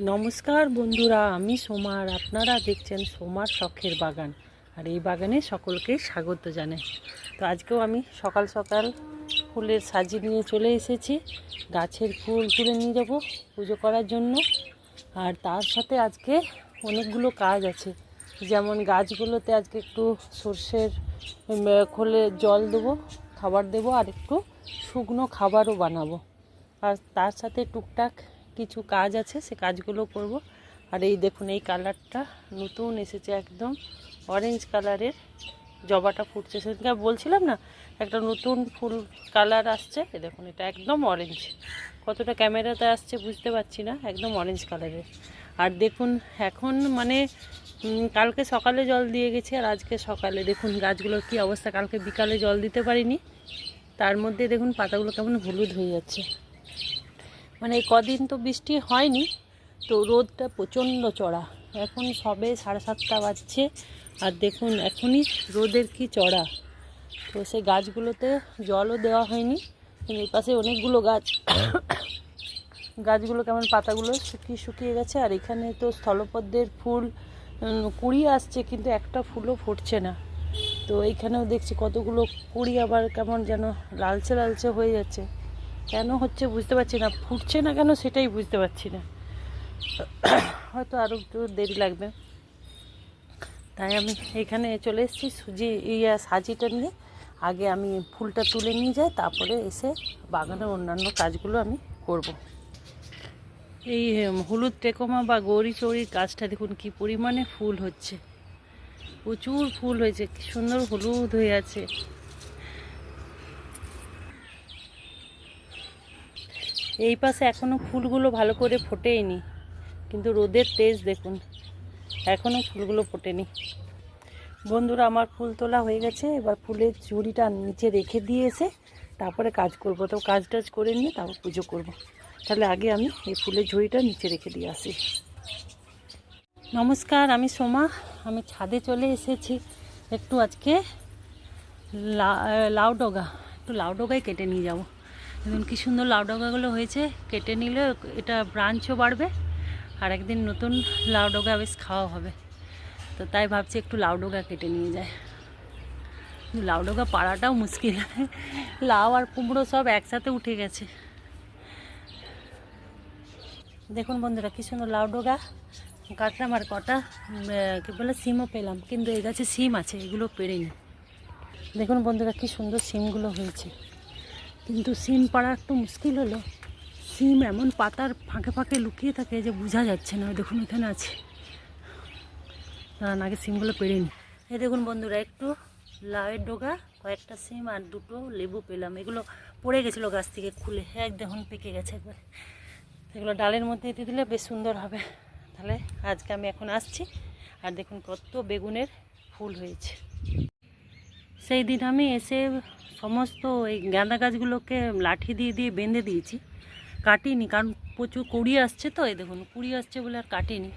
নমস্কার বন্ধুরা, আমি সোমার আপনারা দেখছেন সোমার শখের বাগান। আর এই বাগানে সকলকে স্বাগত জানাই। তো আজকেও আমি সকাল সকাল ফুলের সাজি নিয়ে চলে এসেছি। গাছের ফুল তুলে নিয়ে যাব পুজো করার জন্য। আর তার সাথে আজকে অনেকগুলো কাজ আছে। যেমন গাছগুলোতে আজকে একটু সর্ষের খোলে জল দেবো, খাবার দেবো, আর একটু শুকনো খাবারও বানাবো। আর তার সাথে টুকটাক কিছু কাজ আছে, সে কাজগুলো করব। আর এই দেখুন, এই কালারটা নতুন এসেছে একদম। অরেঞ্জ কালারের জবাটা ফুটছে। সেদিনকে বলছিলাম না, একটা নতুন ফুল কালার আসছে। দেখুন, এটা একদম অরেঞ্জ কতটা ক্যামেরাতে আসছে বুঝতে পারছি না, একদম অরেঞ্জ কালারের। আর দেখুন, এখন মানে কালকে সকালে জল দিয়ে গেছে আর আজকে সকালে। দেখুন, গাছগুলোর কী অবস্থা। কালকে বিকালে জল দিতে পারিনি। তার মধ্যে দেখুন, পাতাগুলো কেমন হলুদ হয়ে যাচ্ছে। মানে এই কদিন তো বৃষ্টি হয়নি, তো রোদটা প্রচণ্ড চড়া। এখন সবে সাড়ে সাতটা বাজছে, আর দেখুন এখনই রোদের কি চড়া। তো সেই গাছগুলোতে জলও দেওয়া হয়নি, কিন্তু এই পাশে অনেকগুলো গাছ। গাছগুলো কেমন পাতাগুলো শুকিয়ে শুকিয়ে গেছে, আর এখানে তো স্থলপদ্মের ফুল কুড়ি আসছে, কিন্তু একটা ফুলও ফুটছে না। তো এইখানেও দেখছি কতগুলো কুড়ি আবার কেমন যেন লালচে লালচে হয়ে যাচ্ছে। কেন হচ্ছে বুঝতে পারছি না, ফুটছে না কেন সেটাই বুঝতে পারছি না। হয়তো আরও একটু দেরি লাগবে। তাই আমি এখানে চলে এসেছি সুজি ইয়া সাজিটা নিয়ে। আগে আমি ফুলটা তুলে নিয়ে যাই, তারপরে এসে বাগানের অন্যান্য কাজগুলো আমি করব। এই হলুদ টেকোমা বা গৌরী চৌরির গাছটা দেখুন কি পরিমাণে ফুল হচ্ছে। প্রচুর ফুল হয়েছে, কি সুন্দর হলুদ হয়ে আছে। এই পাশে এখনও ফুলগুলো ভালো করে ফোটেইনি। কিন্তু রোদের তেজ দেখুন এখনও ফুলগুলো ফোটেনি। বন্ধুরা, আমার ফুল তোলা হয়ে গেছে। এবার ফুলের ঝুড়িটা নিচে রেখে দিয়ে এসে তারপরে কাজ করব। তো কাজ টাজ করে নিয়ে তারপর পুজো করব। তাহলে আগে আমি এই ফুলের ঝুড়িটা নিচে রেখে দিয়ে আসি। নমস্কার, আমি সোমা। আমি ছাদে চলে এসেছি। একটু আজকে লা- লাউ একটু লাউ ডগাই কেটে নিয়ে যাব। দেখুন, কী সুন্দর লাউ ডগাগুলো হয়েছে, কেটে নিলে এটা ব্রাঞ্চও বাড়বে, আর একদিন নতুন লাউ ডগা বেশ খাওয়া হবে। তো তাই ভাবছি একটু লাউ ডগা কেটে নিয়ে যায় লাউ ডগা পাড়াটাও মুশকিল। লাউ আর কুমড়ো সব একসাথে উঠে গেছে। দেখুন বন্ধুরা, কী সুন্দর লাউ ডগা কাটলাম আর কটা কী বলে, সিমও পেলাম, কিন্তু এই গাছে সিম আছে, এগুলো পেরেনি। দেখুন বন্ধুরা, কী সুন্দর সিমগুলো হয়েছে। কিন্তু সিম পাড়া একটু মুশকিল হলো। সিম এমন পাতার ফাঁকে ফাঁকে লুকিয়ে থাকে যে বোঝা যাচ্ছে না। দেখুন এখানে আছে। দাঁড়ান, আগে সিমগুলো পেরে নি এই দেখুন বন্ধুরা, একটু লাউয়ের ডোগা, কয়েকটা সিম আর দুটো লেবু পেলাম। এগুলো পড়ে গেছিল গাছ থেকে খুলে। এক দেখুন, পেকে গেছে একবার। এগুলো ডালের মধ্যে দিয়ে দিলে বেশ সুন্দর হবে। তাহলে আজকে আমি এখন আসছি। আর দেখুন, কত বেগুনের ফুল হয়েছে। সেই দিন আমি এসে সমস্ত এই গাঁদা গাছগুলোকে লাঠি দিয়ে দিয়ে বেঁধে দিয়েছি। কাটিনি, কারণ প্রচুর কুড়ি আসছে তো, এই দেখুন, কুড়ি আসছে বলে আর কাটিনি।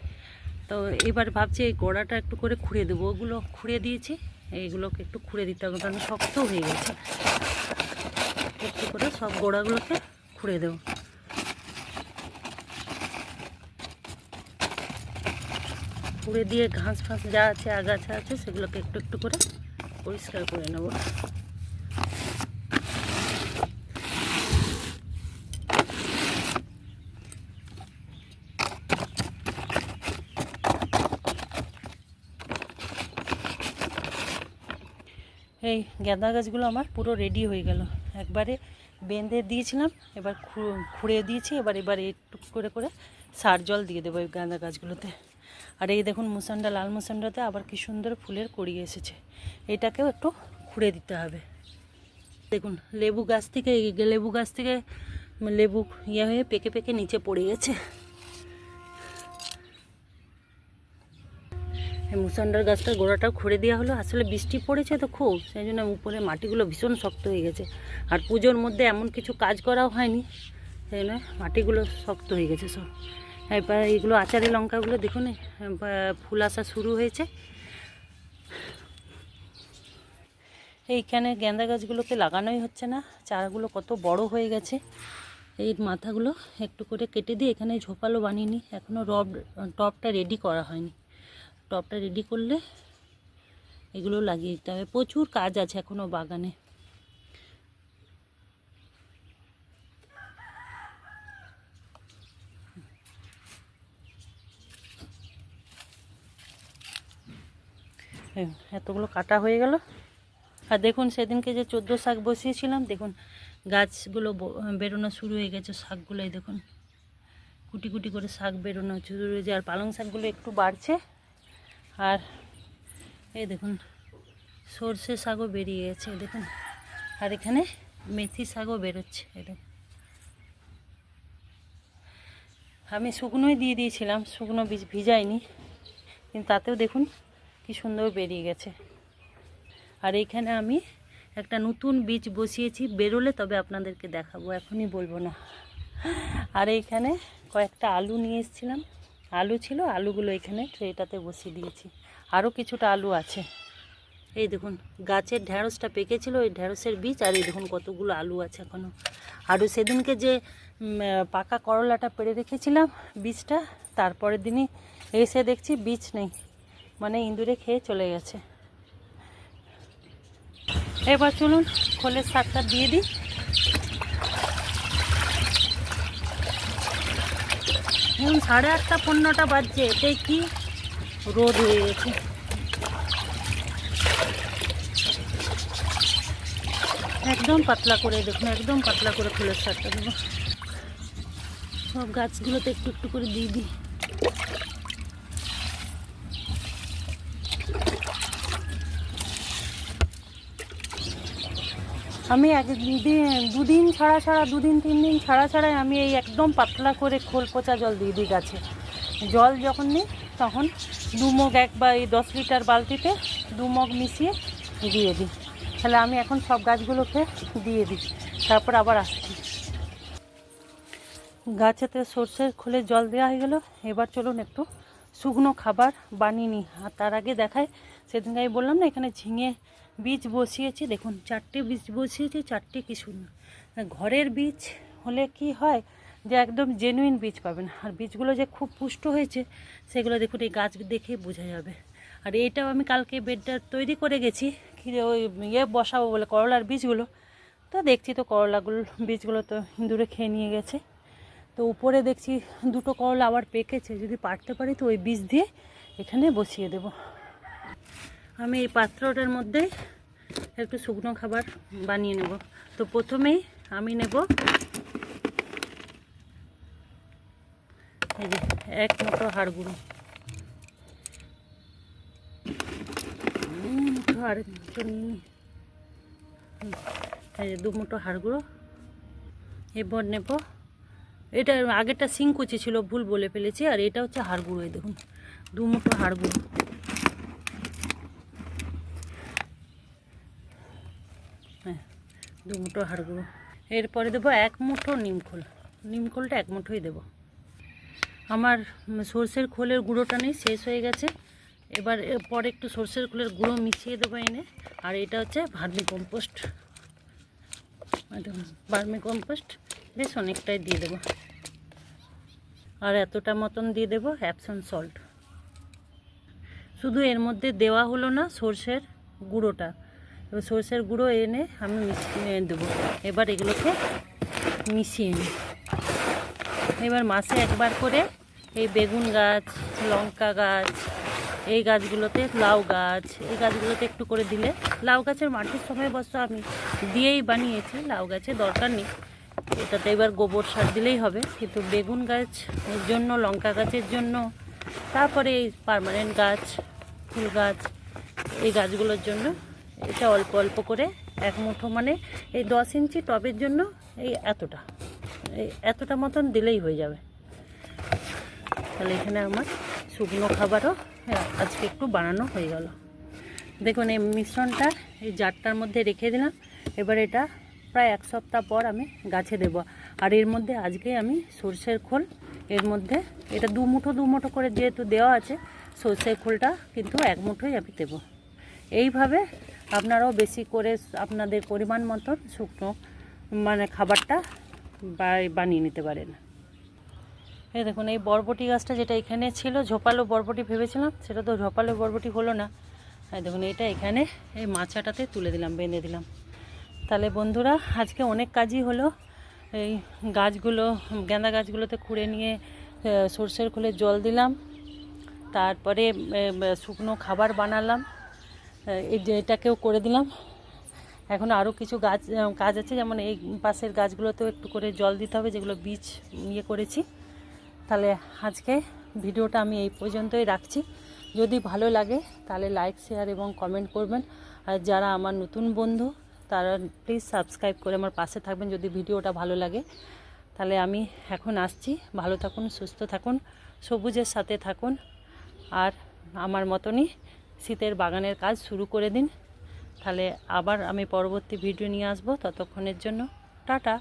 তো এবার ভাবছি এই গোড়াটা একটু করে খুঁড়ে দেবো। ওগুলো খুঁড়ে দিয়েছি, এইগুলোকে একটু খুঁড়ে দিতে হবে, কারণ শক্ত হয়ে গেছে। একটু করে সব গোড়াগুলোকে খুঁড়ে দেবো। খুঁড়ে দিয়ে ঘাস ফাঁস যা আছে, আগাছা আছে, সেগুলোকে একটু একটু করে পরিষ্কার করে নেব। এই গাঁদা গাছগুলো আমার পুরো রেডি হয়ে গেল। একবারে বেঁধে দিয়েছিলাম, এবার খুঁড়ে দিয়েছি, এবার এবার একটু করে করে সার জল দিয়ে দেবো এই গাঁদা গাছগুলোতে। আর এই দেখুন মুসান্ডা, লাল মুসান্ডাতে আবার কি সুন্দর ফুলের কড়ি এসেছে। এটাকেও একটু খুঁড়ে দিতে হবে। দেখুন, লেবু গাছ থেকে, লেবু গাছ থেকে লেবু ইয়ে হয়ে পেকে পেকে নিচে পড়ে গেছে। মুসান্ডার গাছটার গোড়াটাও খুঁড়ে দেওয়া হলো। আসলে বৃষ্টি পড়েছে তো খুব, সেই জন্য উপরে মাটিগুলো ভীষণ শক্ত হয়ে গেছে। আর পুজোর মধ্যে এমন কিছু কাজ করাও হয়নি, সেই জন্য মাটিগুলো শক্ত হয়ে গেছে সব। এবার এইগুলো আচারি লঙ্কাগুলো দেখুন ফুল আসা শুরু হয়েছে। এইখানে গেঁদা গাছগুলোকে লাগানোই হচ্ছে না, চারাগুলো কত বড় হয়ে গেছে। এই মাথাগুলো একটু করে কেটে দিয়ে এখানে ঝোপালো বানিয়ে এখনও রব, টপটা রেডি করা হয়নি। টপটা রেডি করলে এগুলো লাগিয়ে দিতে হবে। প্রচুর কাজ আছে এখনও বাগানে। এতগুলো কাটা হয়ে গেল। আর দেখুন, সেদিনকে যে চোদ্দ শাক বসিয়েছিলাম, দেখুন, গাছগুলো বেরোনো শুরু হয়ে গেছে শাকগুলো এই দেখুন। কুটি কুটি করে শাক বেরোনো শুরু হয়েছে আর পালং শাকগুলো একটু বাড়ছে। আর এই দেখুন, সর্ষে শাকও বেরিয়ে গেছে দেখুন। আর এখানে মেথি শাকও বেরোচ্ছে দেখুন। আমি শুকনোই দিয়ে দিয়েছিলাম, শুকনো বীজ ভিজাইনি, কিন্তু তাতেও দেখুন কি সুন্দর বেরিয়ে গেছে। আর এইখানে আমি একটা নতুন বীজ বসিয়েছি, বেরোলে তবে আপনাদেরকে দেখাবো, এখনই বলব না। আর এইখানে কয়েকটা আলু নিয়ে এসেছিলাম। আলু ছিল, আলুগুলো এখানে ট্রেটাতে বসিয়ে দিয়েছি। আরও কিছুটা আলু আছে। এই দেখুন, গাছের ঢ্যাঁড়সটা পেকেছিল, ওই ঢ্যাঁড়সের বীজ, আর এই দেখুন কতগুলো আলু আছে এখনও আরও সেদিনকে যে পাকা করলাটা পেড়ে রেখেছিলাম বীজটা, তারপরের দিনই এসে দেখছি বীজ নেই। মানে ইঁদুরে খেয়ে চলে গেছে। এবার চলুন খোলের শাকটা দিয়ে দিই। এখন সাড়ে আটটা পনেরোটা বাজছে এটাই কি রোদ হয়ে গেছে। একদম পাতলা করে দেখুন, একদম পাতলা করে ফুলের শাকটা দেবো। সব গাছগুলোতে একটু একটু করে দিয়ে দিই। আমি এক দুদিন ছাড়া ছাড়া, দুদিন তিন দিন ছাড়া ছাড়াই আমি এই একদম পাতলা করে খোল পচা জল দিয়ে দিই গাছে। জল যখন নিই, তখন দু মগ এক বা এই দশ লিটার বালতিতে দু মগ মিশিয়ে দিয়ে দিই। তাহলে আমি এখন সব গাছগুলোকে দিয়ে দিই। তারপর আবার আসছি। গাছেতে সর্ষের খোলে জল দেওয়া হয়ে গেল। এবার চলুন একটু শুকনো খাবার বানিয়ে নিই। আর তার আগে দেখায় সেদিনকে আমি বললাম না, এখানে ঝিঙে বীজ বসিয়েছি। দেখুন, চারটে বীজ বসিয়েছি, চারটে কি সুন্দর। ঘরের বীজ হলে কি হয় যে একদম জেনুইন বীজ পাবেন। আর বীজগুলো যে খুব পুষ্ট হয়েছে, সেগুলো দেখুন, এই গাছ দেখেই বোঝা যাবে। আর এইটাও আমি কালকে বেডটা তৈরি করে গেছি কি ওই ইয়ে বসাবো বলে করলার বীজগুলো। তো দেখছি তো করলাগুলো, বীজগুলো তো ইঁদুরে খেয়ে নিয়ে গেছে। তো উপরে দেখছি দুটো করলা আবার পেকেছে, যদি পারতে পারি তো ওই বীজ দিয়ে এখানে বসিয়ে দেব। আমি এই পাত্রটার মধ্যে একটু শুকনো খাবার বানিয়ে নেব। তো প্রথমেই আমি নেব এই যে এক মুঠো হাড় গুঁড়ো। মুঠো হাড় দু মুঠো হাড় গুঁড়ো। এবার নেব। এটা আগেরটা সিংকুচি ছিল, ভুল বলে ফেলেছি। আর এটা হচ্ছে হাড় গুঁড়ো দেখুন। দু মুঠো হাড় গুঁড়ো। হ্যাঁ দু মুঠো হাড় গুঁড়ো। এরপরে দেবো এক মুঠো নিমখোল নিমখোলটা এক মুঠোই দেবো। আমার সর্ষের খোলের গুঁড়োটা নেই, শেষ হয়ে গেছে। এবার পরে একটু সর্ষের খোলের গুঁড়ো মিশিয়ে দেবো এনে। আর এটা হচ্ছে ভার্মি কম্পোস্ট। Vermi compost. বেশ অনেকটাই দিয়ে দেবো। আর এতটা মতন দিয়ে দেবো অ্যাপসন সল্ট। শুধু এর মধ্যে দেওয়া হলো না সর্ষের গুঁড়োটা। এবার সর্ষের গুঁড়ো এনে আমি মিশিয়ে দেবো। এবার এগুলোকে মিশিয়ে নিই। এবার মাসে একবার করে এই বেগুন গাছ, লঙ্কা গাছ, এই গাছগুলোতে লাউ গাছ, এই গাছগুলোতে একটু করে দিলে লাউ গাছের মাটির সময় বস্ত আমি দিয়েই বানিয়েছি, লাউ গাছে দরকার নেই। এটাতে এবার গোবর সার দিলেই হবে। কিন্তু বেগুন গাছ এর জন্য, লঙ্কা গাছের জন্য, তারপরে এই পারমানেন্ট গাছ, ফুল গাছ, এই গাছগুলোর জন্য এটা অল্প অল্প করে এক মুঠো মানে এই দশ ইঞ্চি টবের জন্য এই এতটা। এই এতটা মতন দিলেই হয়ে যাবে। তাহলে এখানে আমার শুকনো খাবারও হ্যাঁ, আজকে একটু বানানো হয়ে গেল। দেখুন এই মিশ্রণটা এই জারটার মধ্যে রেখে দিলাম। এবার এটা প্রায় এক সপ্তাহ পর আমি গাছে দেব। আর এর মধ্যে আজকে আমি সর্ষের খোল এর মধ্যে এটা দু মুঠো দু মুঠো করে যেহেতু দেওয়া আছে সর্ষের খোলটা কিন্তু এক মুঠোই আমি দেবো। এইভাবে আপনারাও বেশি করে আপনাদের পরিমাণ মতন শুকনো মানে খাবারটা বানিয়ে নিতে পারেন। এই দেখুন, এই বরবটি গাছটা যেটা এখানে ছিল, ঝোপালো বরবটি ভেবেছিলাম, সেটা তো ঝোপালো বরবটি হলো না। এই দেখুন, এটা এখানে, এই মাচাটাতে তুলে দিলাম, বেঁধে দিলাম। তাহলে বন্ধুরা, আজকে অনেক কাজই হলো। এই গাছগুলো, গেঁদা গাছগুলোতে খুঁড়ে নিয়ে সর্ষের খোলে জল দিলাম। তারপরে শুকনো খাবার বানালাম। এই এটাকেও করে দিলাম। এখন আরও কিছু গাছ কাজ আছে, যেমন এই পাশের গাছগুলোতেও একটু করে জল দিতে হবে, যেগুলো বীজ ইয়ে করেছি। তাহলে আজকে ভিডিওটা আমি এই পর্যন্তই রাখছি। যদি ভালো লাগে, তাহলে লাইক, শেয়ার এবং কমেন্ট করবেন। আর যারা আমার নতুন বন্ধু, তারা প্লিজ সাবস্ক্রাইব করে আমার পাশে থাকবেন যদি ভিডিওটা ভালো লাগে। তাহলে আমি এখন আসছি। ভালো থাকুন, সুস্থ থাকুন, সবুজের সাথে থাকুন। আর আমার মতনই শীতের বাগানের কাজ শুরু করে দিন। তাহলে আবার আমি পরবর্তী ভিডিও নিয়ে আসব। ততক্ষণের জন্য টাটা।